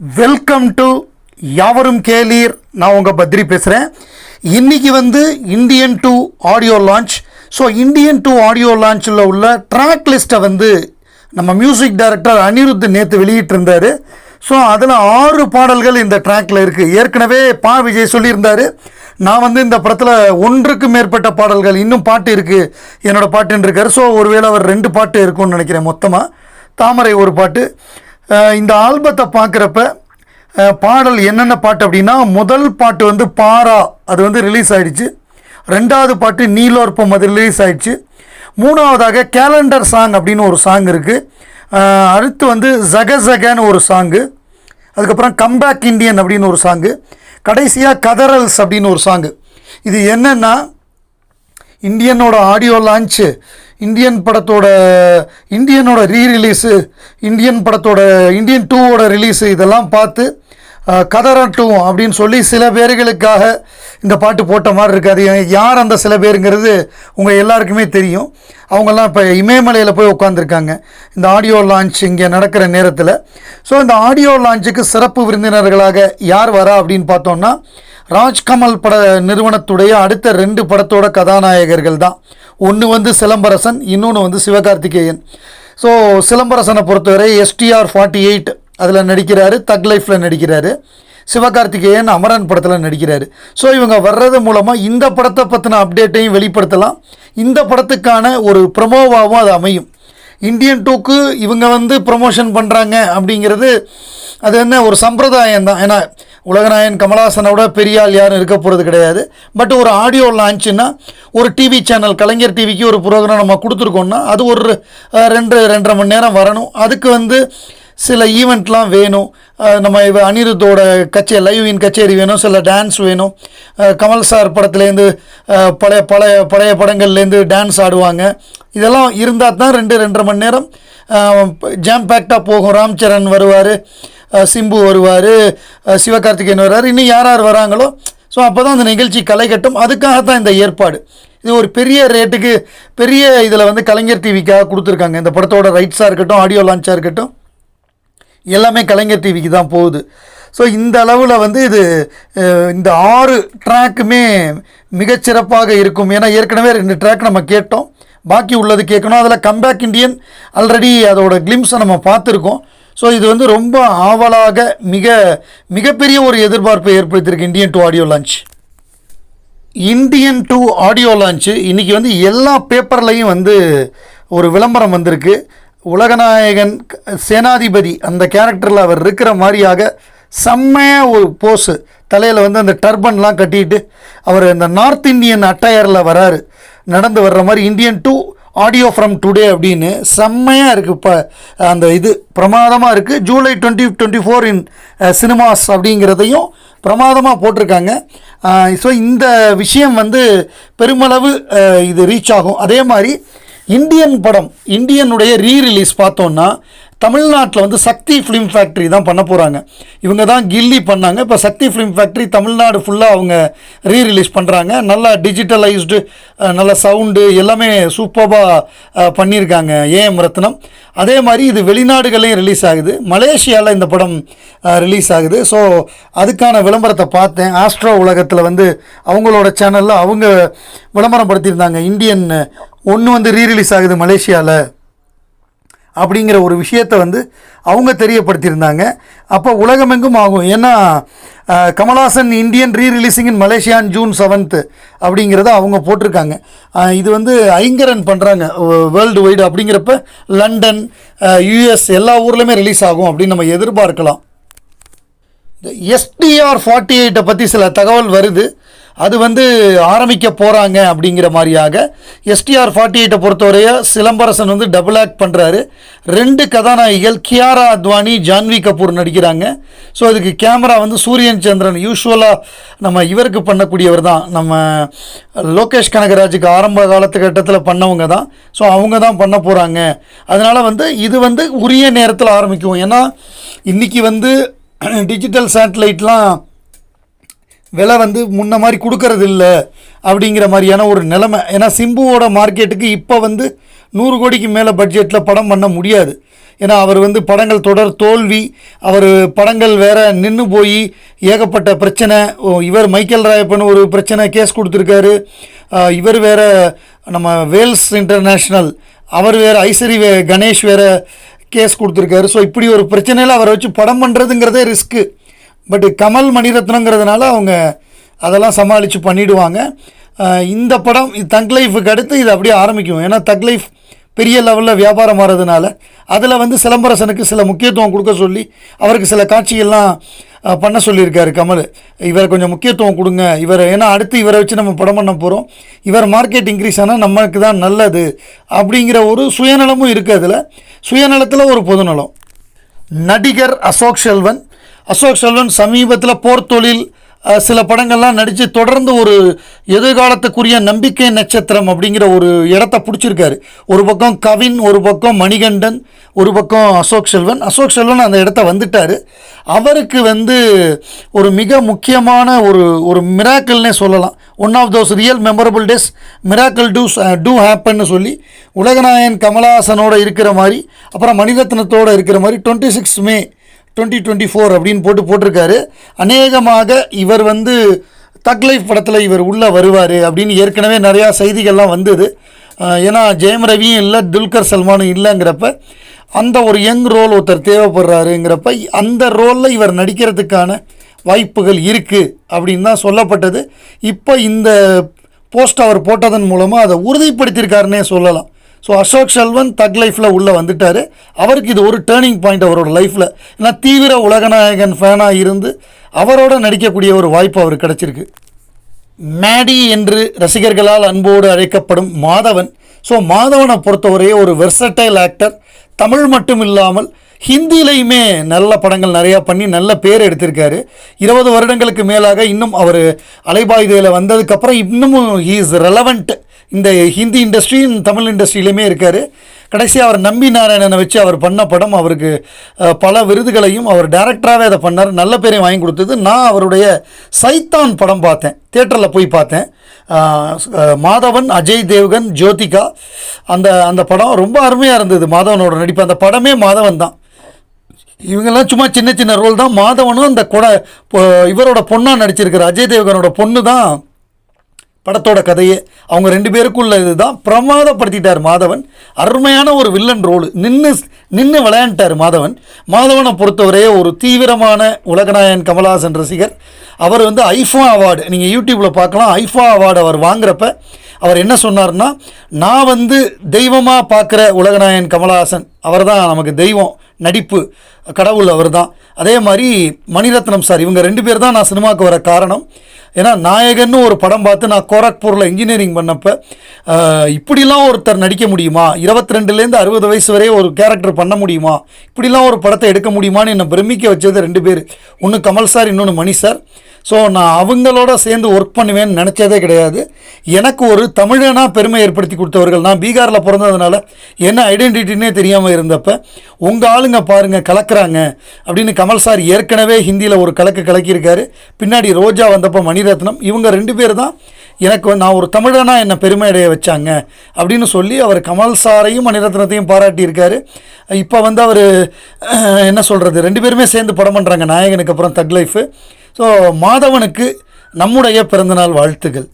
Welcome to யாவரும் கேளீர். நான் உங்கள் பத்ரி பேசுகிறேன் இன்னைக்கு வந்து Indian two audio launch so Indian two audio லான்ச்சில் உள்ள ட்ராக் லிஸ்ட்டை வந்து நம்ம மியூசிக் டைரக்டர் அனிருத் நேற்று வெளியிட்டிருந்தார். ஸோ அதில் ஆறு பாடல்கள் இந்த ட்ராக்கில் இருக்குது ஏற்கனவே பா விஜய் சொல்லியிருந்தார். நான் வந்து இந்த படத்தில் ஒன்றுக்கு மேற்பட்ட பாடல்கள் இன்னும் பாட்டு இருக்குது என்னோடய பாட்டுன்னு இருக்கார். ஸோ ஒருவேளை அவர் ரெண்டு பாட்டு இருக்கும்னு நினைக்கிறேன் மொத்தமாக தாமரை ஒரு பாட்டு. இந்த ஆல்பத்தை பார்க்குறப்ப பாடல் என்னென்ன பாட்டு அப்படின்னா முதல் பாட்டு வந்து பாரா அது வந்து ரிலீஸ் ஆகிடுச்சு ரெண்டாவது பாட்டு நீலோற்பம் அது ரிலீஸ் ஆகிடுச்சு மூணாவதாக கேலண்டர் சாங் அப்படின்னு ஒரு சாங் இருக்குது அடுத்து வந்து ஜக ஜகன்னு ஒரு சாங்கு அதுக்கப்புறம் கம்பேக் இண்டியன் அப்படின்னு ஒரு சாங்கு கடைசியாக கதரல்ஸ் அப்படின்னு ஒரு சாங்கு இது என்னென்னா இந்தியனோட ஆடியோ லான்ச்சு இந்தியன் படத்தோட இந்தியனோட ரீ ரிலீஸு இந்தியன் படத்தோட இந்தியன் டூவோட ரிலீஸு இதெல்லாம் பார்த்து அஹ், டூ அப்படின்னு சொல்லி சில பேர்களுக்காக இந்த பாட்டு போட்ட மாதிரி இருக்காது யார் அந்த சில பேருங்கிறது உங்கள் எல்லாருக்குமே தெரியும். அவங்கெல்லாம் இப்போ இமயமலையில் போய் உட்காந்துருக்காங்க இந்த ஆடியோ லான்ச் இங்கே நடக்கிற நேரத்தில். ஸோ இந்த ஆடியோ லான்ச்சுக்கு சிறப்பு விருந்தினர்களாக யார் வரா அப்படின்னு பார்த்தோம்னா ராஜ்கமல் பட நிறுவனத்துடைய அடுத்த ரெண்டு படத்தோட கதாநாயகர்கள் தான். ஒன்று வந்து சிலம்பரசன் இன்னொன்று வந்து சிவகார்த்திகேயன். ஸோ சிலம்பரசனை பொறுத்தவரை எஸ்டிஆர் ஃபார்ட்டி எயிட் அதில் நடிக்கிறாரு தக் லைஃப்பில் நடிக்கிறாரு. சிவகார்த்திகேயன் அமரன் படத்தில் நடிக்கிறாரு. ஸோ இவங்க வர்றது மூலமாக இந்த படத்தை பற்றின அப்டேட்டையும் வெளிப்படுத்தலாம். இந்த படத்துக்கான ஒரு ப்ரமோவாகவும் அது அமையும். இந்தியன் டூக்கு இவங்க வந்து ப்ரமோஷன் பண்ணுறாங்க அப்படிங்கிறது அது என்ன ஒரு சம்பிரதாயம் தான் ஏன்னா உலகநாயன் கமலஹாசனோட பெரிய ஆள் யாரும் இருக்க போகிறது கிடையாது. பட் ஒரு ஆடியோ லான்ச்சுன்னா ஒரு டிவி சேனல் கலைஞர் டிவிக்கு ஒரு ப்ரோக்ராம் நம்ம கொடுத்துருக்கோம்னா அது ஒரு ரெண்டு ரெண்டரை மணி நேரம் வரணும். அதுக்கு வந்து சில ஈவெண்ட்லாம் வேணும். நம்ம இவ அனிருத்தோட கச்சே இன் கச்சேரி வேணும் சில டான்ஸ் வேணும். கமல் சார் படத்துலேருந்து பழைய பழைய பழைய படங்கள்லேருந்து டான்ஸ் ஆடுவாங்க. இதெல்லாம் இருந்தால் தான் ரெண்டு ரெண்டரை மணி நேரம் ஜாம் பேக்டாக போகும். ராம் சரண் வருவார். சிம்பு வருவார் சிவகார்த்திகேயன் வருவார். இன்னும் யார் யார் வராங்களோ ஸோ அப்போ தான் அந்த நிகழ்ச்சி களை கட்டும். அதுக்காக தான் இந்த ஏற்பாடு. இது ஒரு பெரிய ரேட்டுக்கு பெரிய இதில் வந்து கலைஞர் டிவிக்காக கொடுத்துருக்காங்க. இந்த படத்தோட ரைட்ஸாக இருக்கட்டும் ஆடியோ லான்ச்சாக இருக்கட்டும் எல்லாமே கலைஞர் டிவிக்கு தான் போகுது. ஸோ இந்த அளவில் வந்து இது இந்த ஆறு ட்ராக்குமே மிகச்சிறப்பாக இருக்கும். ஏன்னா ஏற்கனவே ரெண்டு ட்ராக் நம்ம கேட்டோம். பாக்கி உள்ளது கேட்கணும். அதில் கம்பேக் இண்டியன் ஆல்ரெடி அதோட கிளிம்ஸை நம்ம பார்த்துருக்கோம். ஸோ இது வந்து ரொம்ப ஆவலாக மிக மிகப்பெரிய ஒரு எதிர்பார்ப்பை ஏற்படுத்தியிருக்கு Indian two audio launch Indian two audio launch இன்றைக்கி வந்து எல்லா பேப்பர்லையும் வந்து ஒரு விளம்பரம் வந்திருக்கு. உலகநாயகன் சேனாதிபதி அந்த கேரக்டரில் அவர் இருக்கிற மாதிரியாக செம்மையாக ஒரு போஸு தலையில் வந்து அந்த டர்பன்லாம் கட்டிட்டு அவர் இந்த நார்த் இந்தியன் அட்டையரில் வராரு. நடந்து வர்ற மாதிரி Indian two audio from today அப்படின்னு செம்மையாக இருக்குது இப்போ அந்த இது. பிரமாதமாக இருக்குது July twenty twenty four in cinemas அப்படிங்கிறதையும் பிரமாதமாக போட்டிருக்காங்க. ஸோ இந்த விஷயம் வந்து பெருமளவு இது ரீச் ஆகும். அதே மாதிரி இந்தியன் படம் இந்தியனுடைய ரீ ரிலீஸ் பார்த்தோன்னா தமிழ்நாட்டில் வந்து சக்தி ஃபிலிம் ஃபேக்ட்ரி தான் பண்ண போகிறாங்க இவங்க தான் கில்லி பண்ணாங்க. இப்போ சக்தி ஃபிலிம் ஃபேக்ட்ரி தமிழ்நாடு ஃபுல்லாக அவங்க ரீ ரிலீஸ் பண்ணுறாங்க நல்லா டிஜிட்டலைஸ்டு நல்ல சவுண்டு எல்லாமே சூப்பராக பண்ணியிருக்காங்க ஏஎம் ரத்னம். அதே மாதிரி இது வெளிநாடுகளையும் ரிலீஸ் ஆகுது. மலேசியாவில் இந்த படம் ரிலீஸ் ஆகுது. ஸோ அதுக்கான விளம்பரத்தை பார்த்தேன். ஆஸ்ட்ரோ உலகத்தில் வந்து அவங்களோட சேனலில் அவங்க விளம்பரம் படுத்தியிருந்தாங்க இந்தியன் ஒன்று வந்து ரீ ரிலீஸ் ஆகுது மலேசியாவில் அப்படிங்கிற ஒரு விஷயத்தை வந்து அவங்க தெரியப்படுத்தியிருந்தாங்க. அப்போ உலகமெங்கும் ஆகும். ஏன்னா Kamal Haasan Indian re releasing in Malaysian June seventh அப்படிங்கிறத அவங்க போட்டிருக்காங்க. இது வந்து ஐங்கரன் பண்ணுறாங்க வேர்ல்டு வைடு அப்படிங்கிறப்ப லண்டன் யூஎஸ் எல்லா ஊர்லேயுமே ரிலீஸ் ஆகும் அப்படின்னு நம்ம எதிர்பார்க்கலாம். இந்த எஸ்டிஆர் ஃபார்ட்டி எயிட்டை பற்றி சில தகவல் வருது. அது வந்து ஆரம்பிக்க போகிறாங்க அப்படிங்கிற மாதிரியாக எஸ்டிஆர் ஃபார்ட்டி எயிட்டை பொறுத்தவரைய சிலம்பரசன் வந்து டபுள் ஆக்ட் பண்ணுறாரு ரெண்டு கதாநாயகிகள் கியாரா அத்வானி ஜான்வி கபூர் நடிக்கிறாங்க. ஸோ அதுக்கு கேமரா வந்து சூரியன் சந்திரன் யூஸ்வலாக நம்ம இவருக்கு பண்ணக்கூடியவர் தான். நம்ம லோகேஷ் கனகராஜுக்கு ஆரம்ப காலத்து கட்டத்தில் பண்ணவங்க தான். ஸோ அவங்க தான் பண்ண போகிறாங்க அதனால் வந்து இது வந்து உரிய நேரத்தில் ஆரம்பிக்கும். ஏன்னா இன்றைக்கி வந்து டிஜிட்டல் சேட்டலைட்லாம் விலை வந்து முன்ன மாதிரி கொடுக்கறது இல்லை அப்படிங்கிற மாதிரியான ஒரு நிலைமை. ஏன்னா சிம்புவோட மார்க்கெட்டுக்கு இப்போ வந்து நூறு கோடிக்கு மேலே பட்ஜெட்டில் படம் பண்ண முடியாது. ஏன்னா அவர் வந்து படங்கள் தொடர் தோல்வி அவர் படங்கள் வேற நின்று போய் ஏகப்பட்ட பிரச்சனை. ஓ, இவர் மைக்கேல் ராயப்பன் ஒரு பிரச்சனை கேஸ் கொடுத்துருக்காரு. இவர் வேற நம்ம வேல்ஸ் இன்டர்நேஷ்னல் அவர் வேறு ஐஸ்வரி வே கணேஷ் வேறு கேஸ் கொடுத்துருக்காரு. ஸோ இப்படி ஒரு பிரச்சனையில் அவரை வச்சு படம் பண்ணுறதுங்கிறதே ரிஸ்க்கு. பட் கமல் மணிரத்னங்கிறதுனால அவங்க அதெல்லாம் சமாளித்து பண்ணிடுவாங்க. இந்த படம் இது தக் லைஃபுக்கு அடுத்து இது அப்படியே ஆரம்பிக்கும். ஏன்னா தக் லைஃப் பெரிய லெவலில் வியாபாரம் ஆகிறதுனால அதில் வந்து சிலம்பரசனுக்கு சில முக்கியத்துவம் கொடுக்க சொல்லி அவருக்கு சில காட்சிகள்லாம் பண்ண சொல்லியிருக்காரு கமல். இவரை கொஞ்சம் முக்கியத்துவம் கொடுங்க. இவர் ஏன்னா அடுத்து இவரை வச்சு நம்ம படம் பண்ண போகிறோம் இவர் மார்க்கெட் இன்க்ரீஸ் ஆனால் நமக்கு தான் நல்லது அப்படிங்கிற ஒரு சுயநலமும் இருக்குது அதில். சுயநலத்தில் ஒரு பொதுநலம். நடிகர் அசோக் செல்வன் அசோக் செல்வன் சமீபத்தில் போர் தொழில் சில படங்கள்லாம் நடித்து தொடர்ந்து ஒரு எதிர்காலத்துக்குரிய நம்பிக்கை நட்சத்திரம் அப்படிங்கிற ஒரு இடத்த பிடிச்சிருக்காரு. ஒரு பக்கம் கவின் ஒரு பக்கம் மணிகண்டன் ஒரு பக்கம் அசோக் செல்வன். அசோக் செல்வன் அந்த இடத்த வந்துட்டார். அவருக்கு வந்து ஒரு மிக முக்கியமான ஒரு ஒரு மிராக்கிள்னே சொல்லலாம். One of those real memorable days miracle to to ஹேப்பன்னு சொல்லி உலகநாயன் கமலஹாசனோட இருக்கிற மாதிரி அப்புறம் மணிரத்னத்தோடு இருக்கிற மாதிரி twenty six May twenty twenty four அப்படின்னு போட்டு போட்டிருக்காரு. அநேகமாக இவர் வந்து தக் லைஃப் படத்தில் இவர் உள்ளே வருவார் அப்படின்னு ஏற்கனவே நிறையா செய்திகள்லாம் வந்தது. ஏன்னா ஜெயம் ரவியும் இல்லை துல்கர் சல்மானும் இல்லைங்கிறப்ப அந்த ஒரு யங் ரோல் ஒருத்தர் தேவைப்படுறாருங்கிறப்ப அந்த ரோலில் இவர் நடிக்கிறதுக்கான வாய்ப்புகள் இருக்குது அப்படின்னு தான் சொல்லப்பட்டது. இப்போ இந்த போஸ்ட் அவர் போட்டதன் மூலமாக அதை உறுதிப்படுத்தியிருக்காருன்னே சொல்லலாம். ஸோ அசோக் செல்வன் தக் லைஃப்பில் உள்ளே வந்துட்டார். அவருக்கு இது ஒரு டேர்னிங் பாயிண்ட் அவரோட லைஃப்பில் ஏன்னா தீவிர உலகநாயகன் ஃபேனாக இருந்து அவரோட நடிக்கக்கூடிய ஒரு வாய்ப்பு அவருக்கு கிடச்சிருக்கு. மேடி என்று ரசிகர்களால் அன்போடு அழைக்கப்படும் மாதவன். ஸோ மாதவனை பொறுத்தவரையே ஒரு வெர்சடைல் ஆக்டர் தமிழ் மட்டும் இல்லாமல் ஹிந்திலையுமே நல்ல படங்கள் நிறையா பண்ணி நல்ல பேர் எடுத்திருக்காரு. இருபது வருடங்களுக்கு மேலாக இன்னும் அவர் அலைபாயுதையில் வந்ததுக்கப்புறம் இன்னமும் ஹீ இஸ் ரெலவெண்ட் இந்த ஹிந்தி இண்டஸ்ட்ரி தமிழ் இண்டஸ்ட்ரியிலையுமே இருக்கார். கடைசியாக அவர் நம்பி நாராயணனை வச்சு அவர் பண்ண படம் அவருக்கு பல விருதுகளையும் அவர் டேரக்டராகவே அதை பண்ணார். நல்ல பேரையும் வாங்கி கொடுத்தது. நான் அவருடைய சைத்தான் படம் பார்த்தேன். தேட்டரில் போய் பார்த்தேன். மாதவன் அஜய் தேவ்கன் ஜோதிகா அந்த அந்த படம் ரொம்ப அருமையாக இருந்தது மாதவனோட நடிப்பு. அந்த படமே மாதவன் தான். இவங்கெல்லாம் சும்மா சின்ன சின்ன ரோல் தான். மாதவனும் அந்த கொடை இவரோட பொண்ணாக நடிச்சிருக்கிற அஜய் தேவ்கனோட பொண்ணு தான் படத்தோட கதையே. அவங்க ரெண்டு பேருக்குள்ள இதுதான். பிரமாதப்படுத்திட்டார் மாதவன். அருமையான ஒரு வில்லன் ரோல் நின்று நின்று விளையாண்டார் மாதவன். மாதவனை பொறுத்தவரையே ஒரு தீவிரமான உலகநாயகன் கமலஹாசன் ரசிகர். அவர் வந்து ஐஃபா அவார்டு. நீங்கள் யூடியூப்பில் பார்க்கலாம். ஐஃபா அவார்டு அவர் வாங்குறப்ப அவர் என்ன சொன்னார்னா நான் வந்து தெய்வமாக பார்க்குற உலகநாயகன் கமலஹாசன். அவர் தான் நமக்கு தெய்வம் நடிப்பு கடவுள் அவர் தான் அதே மாதிரி மணிரத்னம் சார் இவங்க ரெண்டு பேர் தான் நான் சினிமாவுக்கு வர காரணம். ஏன்னா நாயகன்னு ஒரு படம் பார்த்து நான் கோரக்பூரில் இன்ஜினியரிங் பண்ணப்போ இப்படிலாம் ஒருத்தர் நடிக்க முடியுமா? இருபத்தி ரெண்டுலேருந்து அறுபது வயசு வரையே ஒரு கேரக்டர் பண்ண முடியுமா? இப்படிலாம் ஒரு படத்தை எடுக்க முடியுமான்னு என்னை பிரமிக்க வச்சது ரெண்டு பேர். ஒன்று கமல் சார் இன்னொன்று மணி சார். ஸோ நான் அவங்களோட சேர்ந்து ஒர்க் பண்ணுவேன்னு நினச்சதே கிடையாது. எனக்கு ஒரு தமிழனாக பெருமை ஏற்படுத்தி கொடுத்தவர்கள் நான் பீகாரில் பிறந்ததுனால என்ன ஐடென்டிட்டினே தெரியாமல் இருந்தப்ப உங்கள் ஆளுங்க பாருங்கள் கலக்கிறாங்க. அப்படின்னு கமல் சார் ஏற்கனவே ஹிந்தியில் ஒரு கலக்கு கலக்கியிருக்காரு. பின்னாடி ரோஜா வந்தப்போ மணிரத்னம் இவங்க ரெண்டு பேர் தான் எனக்கு நான் ஒரு தமிழனாக என்னை பெருமை அடைய வச்சாங்க அப்படின்னு சொல்லி அவர் கமல் சாரையும் மணிரத்னத்தையும் பாராட்டியிருக்காரு. இப்போ வந்து அவர் என்ன சொல்கிறது ரெண்டு பேருமே சேர்ந்து படம் பண்ணுறாங்க நாயகனுக்கு அப்புறம் தக் லைஃபு ஸோ மாதவனுக்கு நம்முடைய பிறந்தநாள் வாழ்த்துக்கள்